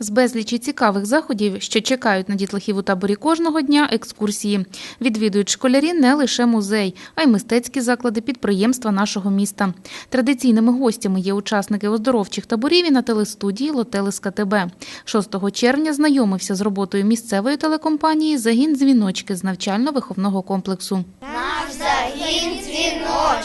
З безлічі цікавих заходів, що чекають на дітлахів у таборі кожного дня, екскурсії. Відвідують школярі не лише музей, а й мистецькі заклади підприємства нашого міста. Традиційними гостями є учасники оздоровчих таборів і на телестудії Лотелеска ТБ. 6 червня знайомився з роботою місцевої телекомпанії Загін дзвіночки з навчально-виховного комплексу. Наш загін дзвіночки,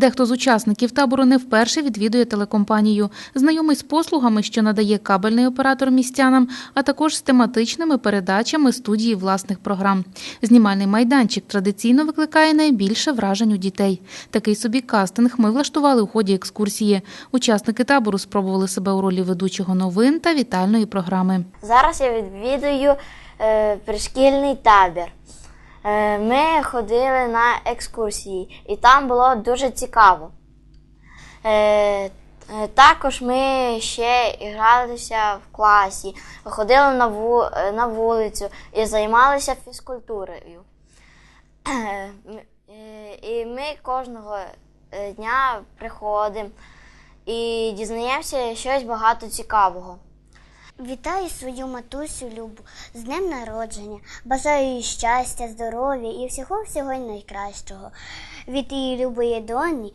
Дехто з учасників табору не вперше відвідує телекомпанію, знайомий з послугами, що надає кабельний оператор містянам, а також з тематичними передачами студії власних програм. Знімальний майданчик традиційно викликає найбільше вражень у дітей. Такий собі кастинг ми влаштували у ході екскурсії. Учасники табору спробували себе у ролі ведучого новин та вітальної програми. Зараз я відвідую е, пришкільний табір. Е, ми ходили на екскурсії, і там було дуже цікаво. Е, е, також ми ще гралися в класі, ходили на, ву, на вулицю і займалися фізкультурою. І ми кожного дня приходимо і дізнаємося щось багато цікавого. Вітаю свою матусю Любу з днем народження. Бажаю їй щастя, здоров'я і всього всього найкращого. Від її любої доні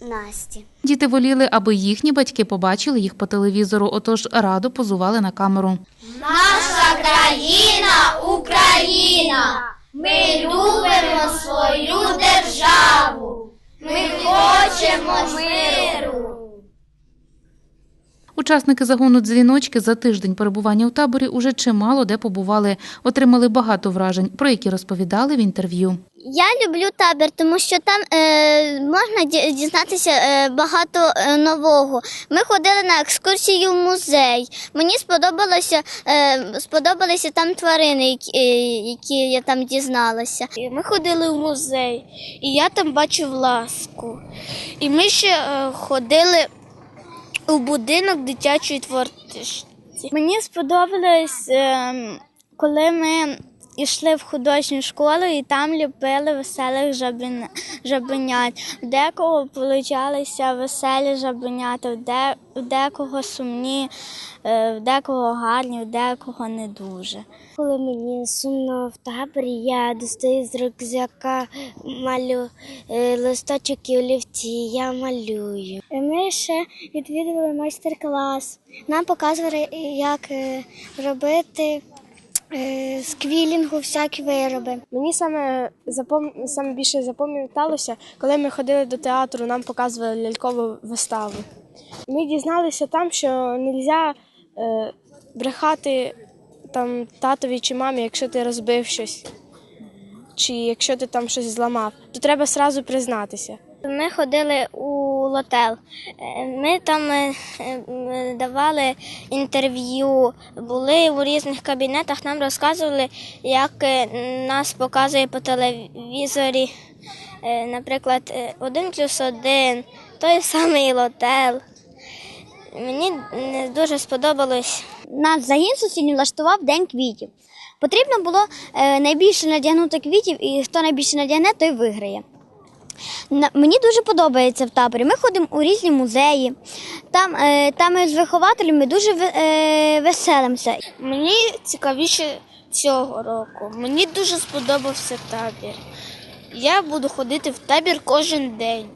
Насті. Діти воліли, аби їхні батьки побачили їх по телевізору, отож радо позували на камеру. Наша країна Україна. Ми любимо свою державу. Ми хочемо миру. Учасники загону дзвіночки за тиждень перебування у таборі уже чимало де побували, отримали багато вражень, про які розповідали в інтерв'ю. Я люблю табір, тому що там е, можна ді- дізнатися е, багато е, нового. Ми ходили на екскурсію в музей. Мені сподобалося, е, сподобалися там тварини, які, е, які я там дізналася. Ми ходили в музей, і я там бачив ласку. І ми ще е, ходили у будинок дитячої творчості. Мені сподобалось, ем, коли ми йшли в художню школу і там ліпили веселих жабен- жабенят. В декого получалися веселі жабенята, в де- в декого сумні, е, в декого гарні, в декого не дуже. Коли мені сумно в таборі, я достаю з рюкзака малю е, листочок і олівці. Я малюю. Ми ще відвідували майстер-клас. Нам показували, як е, робити е, з квілінгу всякі вироби. Мені саме запом... саме більше запам'яталося, коли ми ходили до театру, нам показували лялькову виставу. Ми дізналися там, що не можна е, брехати там татові чи мамі, якщо ти розбив щось, чи якщо ти там щось зламав, то треба одразу признатися. Ми ходили у лотел. Е, Ми там е, е, давали інтерв'ю, були у різних кабінетах, нам розказували, як нас показує по телевізорі, наприклад, один плюс один, той самий лотел. Мені дуже сподобалось. Наш загін сусідній влаштував день квітів. Потрібно було найбільше надягнути квітів, і хто найбільше надягне, той виграє. Мені дуже подобається в таборі. Ми ходимо у різні музеї. Там, е, там з вихователями дуже е, веселимося. Мені цікавіше цього року. Мені дуже сподобався табір. Я буду ходити в табір кожен день.